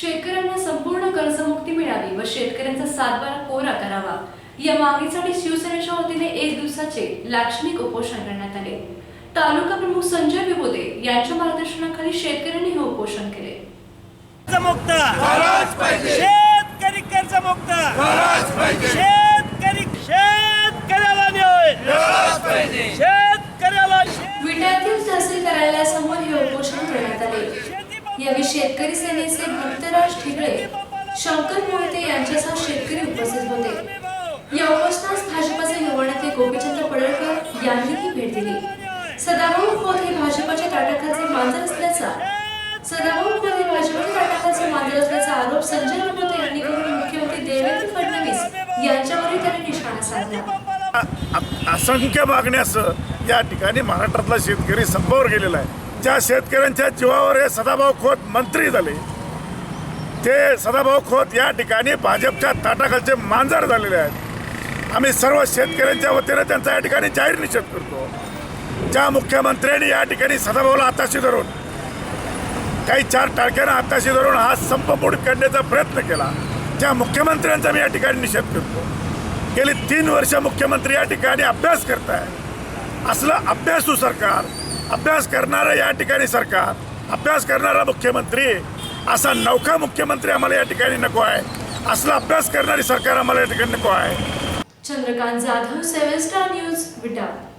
शेतकऱ्यांना संपूर्ण कर्जमुक्ती मिळावी व शेतकऱ्यांचा सातबारा कोरा करावा. या मागणीसाठी शिवसेनेच्या वतीने एक दिवसाचे लाक्षणिक उपोषण करण्यात आले. तालुका प्रमुख संजय विबोदे यांच्या मार्गदर्शनाखाली शेतकऱ्यांनी हे उपोषण केले. कर्जमुक्त! शेतकरी कर्जमुक्त! शेतकरी शेतकऱ्याला न्याय! शेतकऱ्याला विट्यातील तहसील कार्यालयासमोर हे उपोषण करण्यात आले. यावेळी शेतकरी सेनेचे ठिगळे शंकर मोहिते यांच्यासह शेतकरी उपस्थित होते. या उपोषणास भाजपचे युवा नेते गोपीचंद्र पडळकर यांनीही भेट दिली. सदाभाऊ खोत हे भाजपच्या ताटाखाचे मांजर असल्याचा सदाभाऊ खोत हे भाजपच्या ताटाखाचे मांजर असल्याचा आरोप संजय राऊत यांनी करून मुख्यमंत्री देवेंद्र फडणवीस यांच्यावरही त्यांनी निशाणा साधला. असंख्य मागण्यासह या ठिकाणी महाराष्ट्रातला शेतकरी संपावर गेलेला आहे. ज्या शेतकऱ्यांच्या जीवावर हे सदाभाऊ खोत मंत्री झाले ते सदाभाऊ खोत या ठिकाणी भाजपच्या ताटाखालचे मांजर झालेले आहेत. आम्ही सर्व शेतकऱ्यांच्या वतीनं त्यांचा या ठिकाणी जाहीर निषेध करतो. ज्या मुख्यमंत्र्यांनी या ठिकाणी सदाभाऊला हाताशी धरून काही चार टाळक्यांना हाताशी धरून हा संप मोडीत काढण्याचा प्रयत्न केला ज्या मुख्यमंत्र्यांचा मी या ठिकाणी निषेध करतो. गेली तीन वर्ष मुख्यमंत्री या ठिकाणी अभ्यास करताय. असलं अभ्यासू सरकार अभ्यास करणारं या ठिकाणी सरकार अभ्यास करणारा मुख्यमंत्री असा नौका मुख्यमंत्री आम्हाला या ठिकाणी नको आहे. असला अभ्यास करणारी सरकार आम्हाला या ठिकाणी नको आहे. Chandrakant Jadhav seven star news Vita.